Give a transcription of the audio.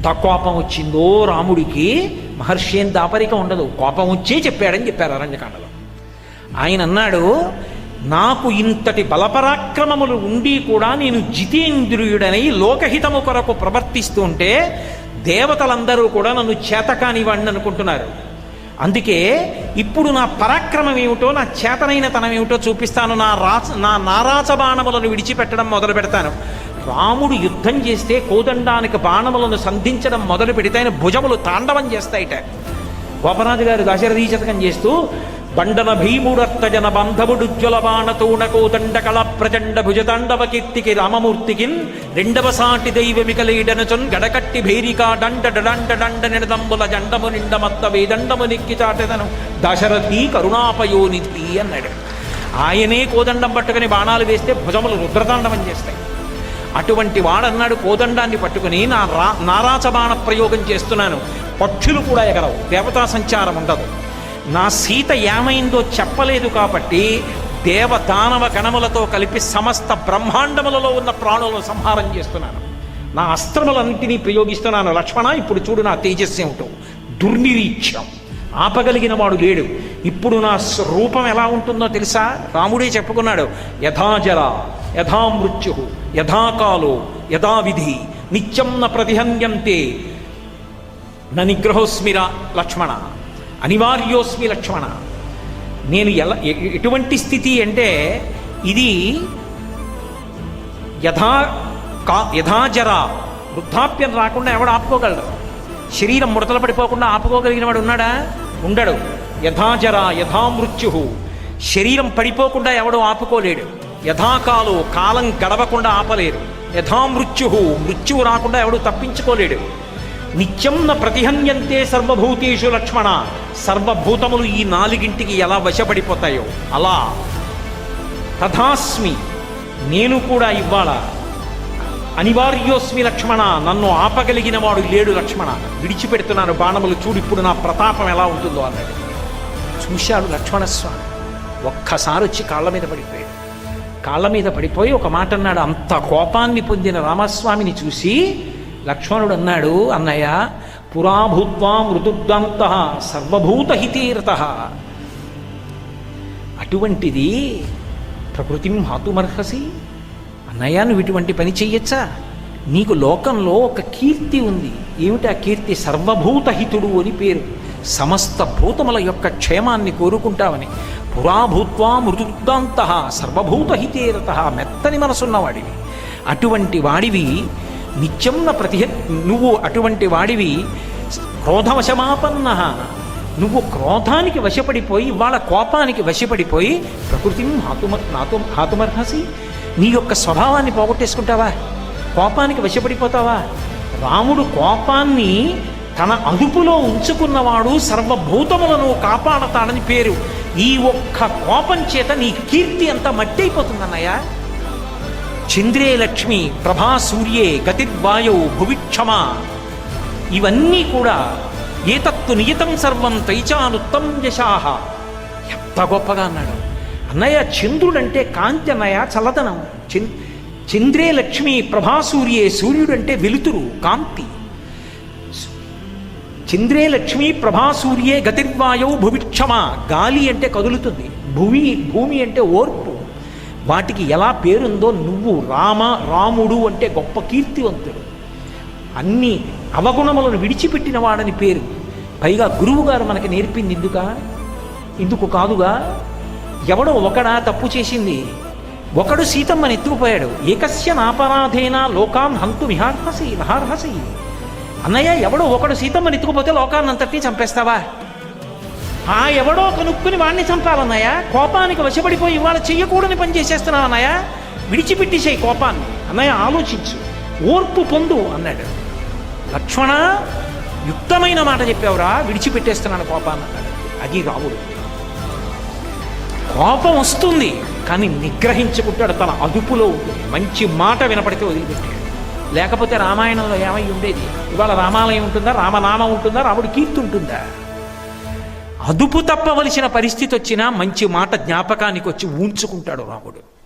ఎంత కోపం వచ్చిందో రాముడికి మహర్షి ఏం దాపరిక ఉండదు. కోపం వచ్చే చెప్పాడని చెప్పారు అరణ్యకాండలో. ఆయన అన్నాడు నాకు ఇంతటి బలపరాక్రమములు ఉండి కూడా నేను జితేంద్రియుడనై లోకహితము కొరకు ప్రవర్తిస్తుంటే దేవతలందరూ కూడా నన్ను చేతకానివ్వండి అనుకుంటున్నారు. అందుకే ఇప్పుడు నా పరాక్రమం ఏమిటో నా చేతనైన తనం ఏమిటో చూపిస్తాను. నా రాచ నా నారాచ బాణములను విడిచిపెట్టడం మొదలు పెడతాను రాముడు యుద్ధం చేస్తే కోదండానికి బాణములను సంధించడం మొదలు పెడితే ఆయన భుజములు తాండవం చేస్తాయిట. గోపరాజు గారు దశరథీ శతకం చేస్తూ బండన భీముడర్తజన బంధవుడుజ్వల కోదండ కళ ప్రచండ భుజతాండవ కీర్తికి రామమూర్తికి రెండవ సాటి దైవమికలీడనుచొన్ గడకట్టి భేరికా డండ డండ డండ నిడదంబుల జండము నిండమత్త వేదండము నిక్కి చాటెదను. దశరథి కరుణాపయోనిధి అన్నాడు. ఆయనే కోదండం పట్టుకుని బాణాలు వేస్తే భుజములు రుద్రతాండవం చేస్తాయి. అటువంటి వాడన్నాడు కోదండాన్ని పట్టుకుని నా రా నారాచబాణ ప్రయోగం చేస్తున్నాను. పక్షులు కూడా ఎగరవు దేవతా సంచారం ఉండదు. నా సీత ఏమైందో చెప్పలేదు కాబట్టి దేవతానవ గణములతో కలిపి సమస్త బ్రహ్మాండములలో ఉన్న ప్రాణులను సంహారం చేస్తున్నాను. నా అస్త్రములన్నింటినీ ప్రయోగిస్తున్నాను. లక్ష్మణ ఇప్పుడు చూడు నా తేజస్సు ఏమిటో. దుర్నిరీక్షం. ఆపగలిగిన వాడు లేడు. ఇప్పుడు నా రూపం ఎలా ఉంటుందో తెలుసా? రాముడే చెప్పుకున్నాడు యథాజల యథా మృత్యు యథాకాలో యథావిధి నిత్యం న ప్రతిహన్యంతే న నిగ్రహోస్మిరా లక్ష్మణ అనివార్యోస్మి లక్ష్మణ. నేను ఎలా ఎటువంటి స్థితి అంటే ఇది యథా కా యథాజర వృద్ధాప్యం రాకుండా ఎవడు ఆపుకోగలరు శరీరం ముడతలు పడిపోకుండా ఆపుకోగలిగిన వాడు ఉన్నాడా? ఉండడు. యథాజర యథామృత్యు శరీరం పడిపోకుండా ఎవడో ఆపుకోలేడు. యథాకాలు కాలం గడవకుండా ఆపలేరు. యథామృత్యు మృత్యువు రాకుండా ఎవడు తప్పించుకోలేడు. నిత్యం న ప్రతిహన్యంతే సర్వభూతేషు లక్ష్మణ. సర్వభూతములు ఈ నాలుగింటికి ఎలా వశపడిపోతాయో. అలా తథాస్మి. నేను కూడా ఇవ్వాలా? అనివార్యోస్మి లక్ష్మణ నన్ను ఆపగలిగిన వాడు లేడు లక్ష్మణ. విడిచిపెడుతున్నాను బాణములు చూడు ఇప్పుడు నా ప్రతాపం ఎలా ఉంటుందో అన్నాడు. చూశాడు లక్ష్మణస్వామి ఒక్కసారి వచ్చి కాళ్ళ మీద పడిపోయాడు. కాళ్ళ మీద పడిపోయి ఒక మాట అన్నాడు అంత కోపాన్ని పొందిన రామస్వామిని చూసి లక్ష్మణుడు అన్నాడు అన్నయ్య పురాభూత్వా మృదుద్దాంత సర్వభూతహితీరత. అటువంటిది ప్రకృతిం హాతుమర్హసి అన్నయ్య నువ్వు ఇటువంటి పని చెయ్యొచ్చా? నీకు లోకంలో ఒక కీర్తి ఉంది. ఏమిటి ఆ కీర్తి? సర్వభూతహితుడు అని పేరు. సమస్త భూతముల యొక్క క్షేమాన్ని కోరుకుంటావని. పురాభూత్వా మృదుద్దాంత సర్వభూతహితేరత మెత్తని మనసున్నవాడివి. అటువంటి వాడివి నిత్యం ప్రతిహ నువ్వు అటువంటి వాడివి క్రోధవశమాపన్న నువ్వు క్రోధానికి వశపడిపోయి వాళ్ళ కోపానికి వశపడిపోయి ప్రకృతిని హాతుమ నాతో హాతుమర్హసి నీ యొక్క స్వభావాన్ని పోగొట్టేసుకుంటావా? కోపానికి వశపడిపోతావా? రాముడు కోపాన్ని తన అదుపులో ఉంచుకున్నవాడు సర్వభూతములను కాపాడతాడని పేరు. ఈ ఒక్క కోపం చేత నీ కీర్తి అంతా మట్టి అయిపోతుందన్నయ్య చంద్రే లక్ష్మి ప్రభా సూర్యే గతిర్వాయౌ భువిక్షమ? ఇవన్నీ కూడా ఏతత్తు నియతం సర్వం తైచానుత్తం యశాహ ఎంత గొప్పగా అన్నాడు. అన్నయ్య చంద్రుడంటే కాంతి అన్నయ్య చల్లదనం చంద్ చంద్రే లక్ష్మి ప్రభాసూర్యే సూర్యుడంటే వెలుతురు కాంతి. చంద్రే లక్ష్మి ప్రభాసూర్యే గతిర్వాయవు భువిక్షమ. గాలి అంటే కదులుతుంది. భూమి భూమి అంటే ఓర్పు. వాటికి ఎలా పేరుందో నువ్వు రామ రాముడు అంటే గొప్ప కీర్తివంతుడు. అన్ని అవగుణములను విడిచిపెట్టిన వాడని పేరు. పైగా గురువు గారు మనకి నేర్పింది ఎందుక ఇందుకు కాదుగా? ఎవడో ఒకడా తప్పు చేసింది. ఒకడు సీతమ్మని ఎత్తుకుపోయాడు ఏకస్య నాపరాధేన లోకాన్ హంతు విహార్హసి విహార్హసి. అన్నయ్య ఎవడో ఒకడు సీతమ్మని ఎత్తుకుపోతే లోకాన్నంతటినీ చంపేస్తావా? ఆ ఎవడో కనుక్కుని వాడిని చంపాలన్నయ్య. కోపానికి వశపడిపోయి ఇవాళ చెయ్యకూడని పని చేసేస్తున్నావు అన్నయ్య విడిచిపెట్టేసేయి కోపాన్ని. అన్నయ్య ఆలోచించు. ఓర్పు పొందు అన్నాడు. లక్ష్మణ యుక్తమైన మాట చెప్పావురా విడిచిపెట్టేస్తున్నాను కోపాన్ని. అన్నాడు అది రాముడు కోపం వస్తుంది కానీ నిగ్రహించుకుంటాడు తన అదుపులో ఉంటుంది. మంచి మాట వినపడితే వదిలిపెట్టాడు. లేకపోతే రామాయణంలో ఏమై ఉండేది? ఇవాళ రామాలయం ఉంటుందా? రామనామం ఉంటుందా? రాముడి కీర్తి ఉంటుందా? అదుపు తప్పవలసిన పరిస్థితి వచ్చినా మంచి మాట జ్ఞాపకానికి వచ్చి ఊంచుకుంటాడు రాముడు.